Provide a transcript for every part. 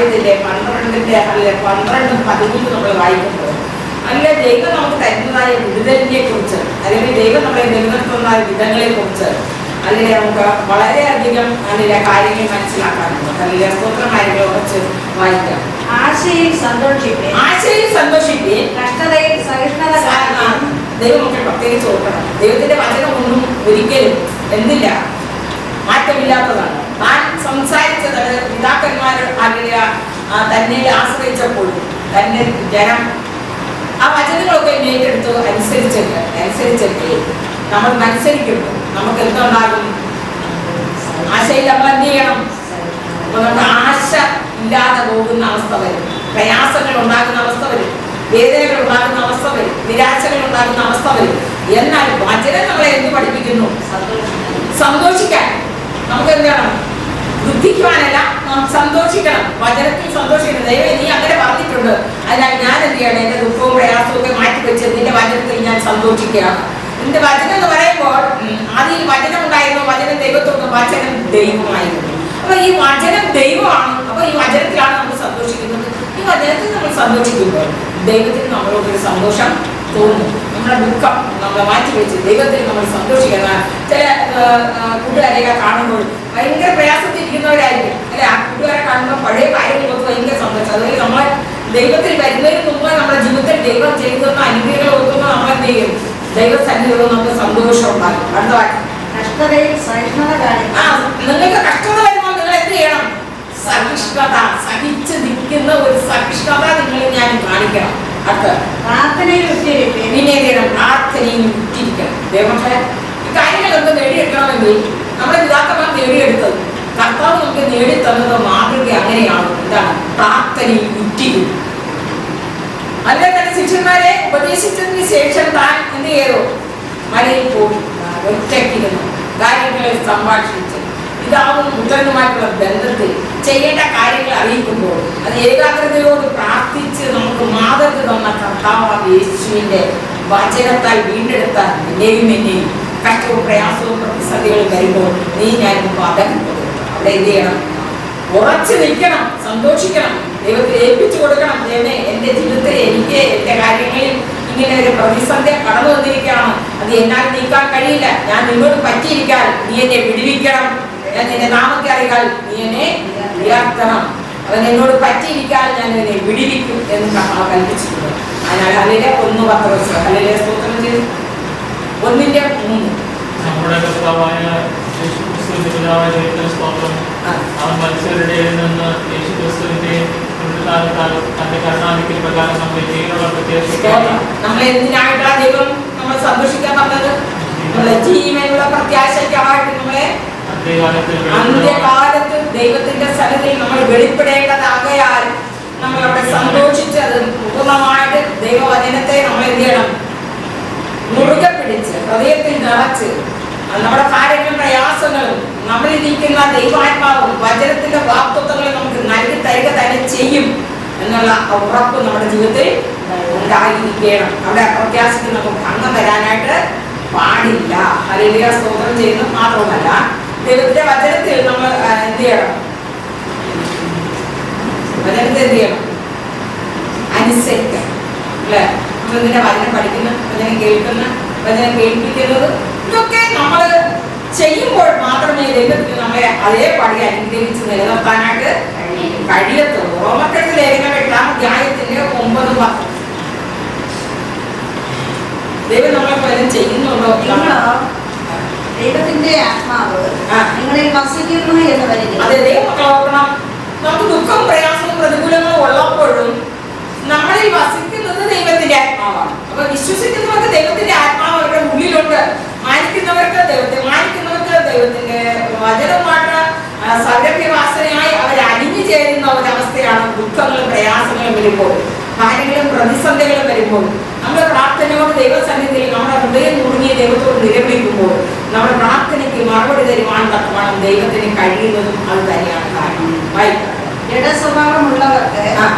വാക്യത്തിന്റെ പന്ത്രണ്ടിന്റെ അല്ലെ? പന്ത്രണ്ട് പതിമൂന്ന് നമ്മൾ വായിക്കുമ്പോൾ. അല്ല ദൈവം നമുക്ക് തരുന്നതായ വിടുതലിനെ കുറിച്ച് അല്ലെങ്കിൽ ദൈവം നമ്മളെ നിലനിർത്തുന്നതായ വിധങ്ങളെ കുറിച്ച് അല്ലെങ്കിൽ നമുക്ക് വളരെയധികം അതിലെ കാര്യങ്ങൾ മനസ്സിലാക്കാനുണ്ട്. അല്ലെങ്കിൽ സ്തോത്രമായിരിക്കും കുറച്ച് വായിക്കാം. ആശയിൽ സന്തോഷിപ്പേ. ആശയിൽ സന്തോഷിക്കുകയും കഷ്ടതയിൽ സഹിഷ്ണുത കാരണം ദൈവം നമുക്ക് പ്രത്യേകിച്ച് ഓർക്കണം. ദൈവത്തിന്റെ വചനം ഒന്നും ഒരിക്കലും എന്തില്ല മാറ്റമില്ലാത്തതാണ്. താൻ സംസാരിച്ചത് പിതാക്കന്മാർ അറിയ തന്നെ ആശ്രയിച്ചപ്പോൾ തന്നെ ജനം ആ വചനങ്ങളൊക്കെ ഏറ്റെടുത്ത് അനുസരിച്ചെങ്കിൽ അനുസരിച്ചെങ്കിൽ നമ്മൾ മത്സരിക്കുമ്പോൾ നമുക്ക് എന്തുണ്ടാകും? ആശയിൽ നമ്മൾ എന്ത് ചെയ്യണം? അപ്പൊ നമുക്ക് ആശ ഇല്ലാതെ പോകുന്ന അവസ്ഥ വരും. പ്രയാസങ്ങൾ ഉണ്ടാകുന്ന അവസ്ഥ വരും. വേദനകൾ ഉണ്ടാകുന്ന അവസ്ഥ വരും. നിരാശകൾ ഉണ്ടാകുന്ന അവസ്ഥ വരും. എന്നാൽ വചനം നമ്മളെ എന്ത് പഠിപ്പിക്കുന്നു? സന്തോഷിക്കാൻ. നമുക്ക് എന്താണ്? ദുഃഖിക്കുവാനല്ല നാം സന്തോഷിക്കണം. വചനത്തിൽ സന്തോഷിക്കണം. ദൈവം നീ അങ്ങനെ പറഞ്ഞിട്ടുണ്ട്. അതിനാൽ ഞാൻ എന്ത് ചെയ്യണം? എന്റെ ദുഃഖവും പ്രയാസവും ഒക്കെ മാറ്റി വെച്ച് നിന്റെ വചനത്തിൽ ഞാൻ സന്തോഷിക്കുകയാണ്. നിന്റെ വചനം എന്ന് പറയുമ്പോൾ ആദ്യം വചനം ഉണ്ടായിരുന്നു. വചനം ദൈവത്തോട് വചനം ദൈവമായിരുന്നു. അപ്പൊ ഈ വചനം ദൈവമാണ്. അപ്പൊ ഈ വചനത്തിലാണ് നമ്മൾ സന്തോഷിക്കുന്നത്. ഈ വചനത്തിൽ നമ്മൾ സന്തോഷിക്കുമ്പോൾ ദൈവത്തിന് നമ്മളോടൊരു സന്തോഷം തോന്നും. നമ്മുടെ ദുഃഖം നമ്മളെ മാറ്റി വെച്ച് ദൈവത്തിൽ നമ്മൾ സന്തോഷിക്കുന്ന ചില കൂട്ടുകാരെയൊക്കെ കാണുമ്പോൾ ഭയങ്കര പ്രയാസത്തിരിക്കുന്നവരായിരിക്കും അല്ലെ? ആ കൂട്ടുകാരെ കാണുമ്പോൾ പഴയ കാര്യങ്ങൾ കാര്യങ്ങളൊക്കെ ഭയങ്കര സന്തോഷം. അതുപോലെ നമ്മൾ ദൈവത്തിൽ വരുന്നതിന് മുമ്പ് നമ്മുടെ ജീവിതത്തിൽ ദൈവം ചെയ്തു തന്ന അനുഗ്രഹങ്ങൾ ഓർക്കുമ്പോൾ നമ്മൾ എന്ത് ചെയ്യും? ദൈവസന്നിധിയോട് നമുക്ക് സന്തോഷം ഉണ്ടാകും. അടുത്ത വാക്യം കഷ്ടതയിൽ സഹിഷ്ണുത ആ നിങ്ങൾക്ക് കഷ്ടത വരുമ്പോൾ നിങ്ങൾ എന്ത് ചെയ്യണം? സഹിഷ്ണുത. സഹിച്ച് നിൽക്കുന്ന ഒരു സഹിഷ്ണുത നിങ്ങൾ ഞാൻ കാണിക്കണം. അടുത്ത. പ്രാർത്ഥനയിൽ ഉറ്റിരിപ്പേ പിന്നെ എന്ത് ചെയ്യണം പ്രാർത്ഥനയും ദൈവമക്കളെ ഈ കാര്യങ്ങളൊക്കെ നേടിയെടുക്കണമെങ്കിൽ നമ്മുടെ പിതാക്കന്മാർ നേടിയെടുത്തത്. കർത്താവ് നമുക്ക് നേടിത്തന്നത് മാതൃക അങ്ങനെയാണ്. എന്താണ്? പ്രാർത്ഥനയിൽ ഉറ്റിക്കും അല്ല തന്നെ ശിഷ്യന്മാരെ ഉപദേശിച്ചതിന് ശേഷം താൻ എന്ത് ചെയ്തു? മലയിൽ പോയി. ഒറ്റയ്ക്കിരുന്നു. കാര്യങ്ങളെ സംഭാഷിച്ച്. പിതാവും പുത്രനുമായിട്ടുള്ള ബന്ധത്തിൽ ചെയ്യേണ്ട കാര്യങ്ങൾ അറിയിക്കുമ്പോൾ അത് ഏകാഗ്രതയോട് പ്രാർത്ഥിച്ച് നമുക്ക് മാതൃക തന്ന കർത്താവ് യേശുവിന്റെ വചനത്താൽ വീണ്ടെടുത്താൽ എന്നെയും എന്നെയും കഷ്ടവും പ്രയാസവും പ്രതിസന്ധികളും വരുമ്പോൾ നീ ഞാൻ പാതകം അവിടെ എന്ത് ചെയ്യണം? ഉറച്ചു നിൽക്കണം സന്തോഷിക്കണം. ദൈവത്തെ ഏൽപ്പിച്ചു കൊടുക്കണം. ദൈവമേ എന്റെ ജീവിതത്തിൽ എനിക്ക് എന്റെ കാര്യങ്ങളിൽ ഇങ്ങനെ ഒരു പ്രതിസന്ധി കടന്നു വന്നിരിക്കുകയാണ്. അത് എന്നാൽ നീക്കാൻ കഴിയില്ല. ഞാൻ നിന്നോട് പറ്റിയിരിക്കാൻ നീ എന്നെ വിടുവിക്കണം. ഞാൻ നിന്റെ നാമത്തെ അറിയാൽ നീ എന്നെ ഉയർത്തണം അവൻ എന്നോട് പറ്റിയിരിക്കാൻ ഞാൻ എന്നെ വിടിവിക്കും എന്ന് കൽപ്പിച്ചിട്ടുണ്ട്. അതിനാൽ അതിലെ ഒന്ന് പത്ത് വർഷം അല്ലെങ്കിൽ സ്തോത്രം ചെയ്തു ഒന്നിന്റെ മൂന്ന്. നമ്മുടെ കർത്താവായ സ്തോത്രം. അവൻ തന്റെ കരുണാധിക്യ പ്രകാരം ജീവനുള്ള. നമ്മളെ ദൈവം സന്തോഷിക്കാൻ പറഞ്ഞത് നമ്മളെ ജീവനുള്ള പ്രത്യാശയ്ക്കായിട്ട് നമ്മളെ അന്ത്യകാലത്തിൽ വെളിപ്പെടുവാൻ അന്ത്യകാലത്ത് ദൈവത്തിന്റെ സന്നിധിയിൽ നമ്മൾ വെളിപ്പെടേണ്ടതാകയാൽ നമ്മൾ അവിടെ സന്തോഷിച്ച് അത് പൂർണമായിട്ട് ദൈവവചനത്തെ നമ്മൾ എന്ത് ചെയ്യണം മുറുകെ പിടിച്ച് അത് നമ്മുടെ കാര്യങ്ങളും പ്രയാസങ്ങളും നമ്മളിരിക്കുന്ന ദൈവാത്മാവും വചനത്തിന്റെ വാക്തത്വങ്ങളും നമുക്ക് നൽകി തരിക തന്നെ ചെയ്യും എന്നുള്ള ഉറപ്പ് നമ്മുടെ ജീവിതത്തിൽ ഉണ്ടായിരിക്കണം. അവിടെ അപ്രത്യാശയ്ക്ക് നമുക്ക് ഭംഗം വരാനായിട്ട് പാടില്ല. ഹല്ലേലൂയ സ്തോത്രം ചെയ്യുന്നത് മാത്രമല്ല ദൈവത്തിന്റെ വചനത്തിൽ നമ്മൾ എന്ത് ചെയ്യണം? വചനത്തെ എന്ത് ചെയ്യണം? അനുസരിക്കണം. അല്ലേ? നമ്മൾ ഇതിന്റെ വചനം പഠിക്കുന്ന? വചനം കേൾക്കുന്ന? വചനം കേൾപ്പിക്കുന്നത് ഇതൊക്കെ നമ്മൾ ചെയ്യുമ്പോൾ മാത്രമേ ദൈവത്തിന് നമ്മളെ അതേപടി അനുഗ്രഹിച്ച് നിലനിർത്താനായിട്ട് കഴിയത്തുള്ളൂ. റോമക്കെട്ട് ലേഖനം എട്ടാം അധ്യായത്തിന്റെ ഒമ്പത് പത്ത് ദൈവം നമ്മളെ വചനം ചെയ്യുന്നുണ്ടോ? ദൈവത്തിന്റെ ആത്മാവ്. നിങ്ങളിൽ വസിക്കുന്നു എന്ന് വരിക അതെ ദൈവം മക്കളോർക്കണം നമുക്ക് ദുഃഖം പ്രയാസവും പ്രതികൂലങ്ങളും ഉള്ളപ്പോഴും നമ്മളിൽ വസിക്കുന്നത് ദൈവത്തിന്റെ ആത്മാവാണ്. അപ്പൊ വിശ്വസിക്കുന്നവർക്ക് ദൈവത്തിന്റെ ആത്മാവ് അവരുടെ ഉള്ളിലുണ്ട് മാനിക്കുന്നവർക്ക് ദൈവത്തെ മാനിക്കുന്നവർക്ക് ദൈവത്തിന്റെ വചനമായിട്ട് സൗരഭ്യവാസനയായി അവർ അലിഞ്ഞു ചേരുന്ന ഒരവസ്ഥയാണ് ദുഃഖങ്ങളും പ്രയാസങ്ങളും വരുമ്പോൾ. കാര്യങ്ങളും പ്രതിസന്ധികളും വരുമ്പോൾ. നമ്മുടെ പ്രാർത്ഥനയോട് ദൈവസന്നിധിയിൽ നമ്മുടെ ഹൃദയം നുറുങ്ങിയ ദൈവത്തോട് നിലവിളിക്കുമ്പോൾ നമ്മുടെ പ്രാർത്ഥനയ്ക്ക് മറുപടി തരുവാൻ തക്കവണ്ണം ദൈവത്തിന് കഴിയുന്നതും അത് തന്നെയാണ് കാരണം. ആ-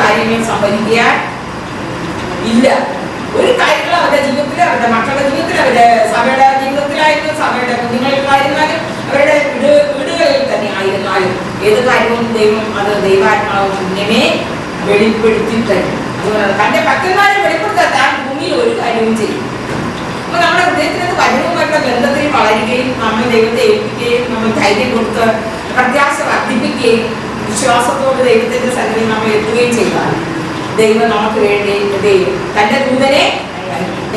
കാര്യങ്ങളും ഇല്ല. ഒരു കാര്യങ്ങൾ അവരുടെ ജീവിതത്തിൽ അവരുടെ മക്കളുടെ ജീവിതത്തിൽ അവരുടെ സഭയുടെ ജീവിതത്തിലായിരുന്നു സഭയുടെ കുഞ്ഞുങ്ങൾക്കായിരുന്നാലും അവരുടെ വീട് വീടുകളിൽ തന്നെ ആയിരുന്നാലും ഏത് കാര്യവും ദൈവം അത് ദൈവാത്മാവ് മുന്നമേ വെളിപ്പെടുത്തി തരും തന്റെ ഭക്തന്മാരെ വെളിപ്പെടുത്താൻ താൻ ഭൂമിയിൽ ഒരു കാര്യവും ചെയ്യും അപ്പൊ നമ്മുടെ ഹൃദയത്തിനകത്ത് വചനവുമായിട്ടുള്ള ബന്ധത്തിൽ വളരുകയും നമ്മൾ ദൈവത്തെ ഏൽപ്പിക്കുകയും നമ്മൾ ധൈര്യം കൊടുത്ത് പ്രത്യാശ വർദ്ധിപ്പിക്കുകയും വിശ്വാസത്തോട് ദൈവത്തിന്റെ സന്നിധി നമ്മൾ എത്തുകയും ചെയ്താൽ ദൈവം നമുക്ക് വേണ്ടി തന്റെ ദൂതനെ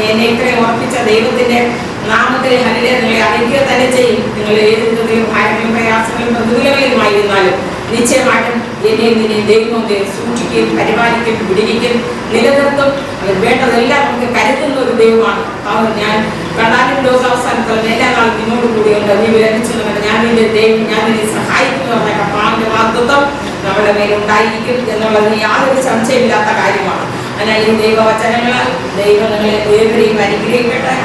എന്നെ ഉറപ്പിച്ച ദൈവത്തിന്റെ നാമത്തിൽ ഹരിലെ നിങ്ങളെ അറിയിക്കുക തന്നെ ചെയ്യും. നിങ്ങൾ ഏത് ഭാരങ്ങളും പ്രയാസങ്ങളും പ്രതികൂലങ്ങളിലുമായിരുന്നാലും നിശ്ചയമായിട്ടും എന്നെ നിന്നെ ദൈവം സൂക്ഷിക്കും പരിപാലിക്കും വിടിവിക്കും നിലനിർത്തും. അതിന് വേണ്ടതെല്ലാം നമുക്ക് കരുതുന്ന ഒരു ദൈവമാണ്. അവൻ ഞാൻ കണ്ടാലും ലോകാവസാനത്തോളം എല്ലാ നാളും നിന്നോട് കൂടിയുണ്ട് നീ വിരമിച്ചതുകൊണ്ട് ഞാൻ നിന്റെ ദൈവം ഞാൻ നിന്നെ സഹായിക്കുന്നു എന്ന വാഗ്ദത്വം നമ്മുടെ മേലുണ്ടായിരിക്കും എന്നുള്ളത് യാതൊരു സംശയമില്ലാത്ത കാര്യമാണ്. അതിനാൽ ഈ ദൈവവചനങ്ങൾ ദൈവങ്ങളെ ഏവരെയും അനുഗ്രഹിക്കട്ടെ.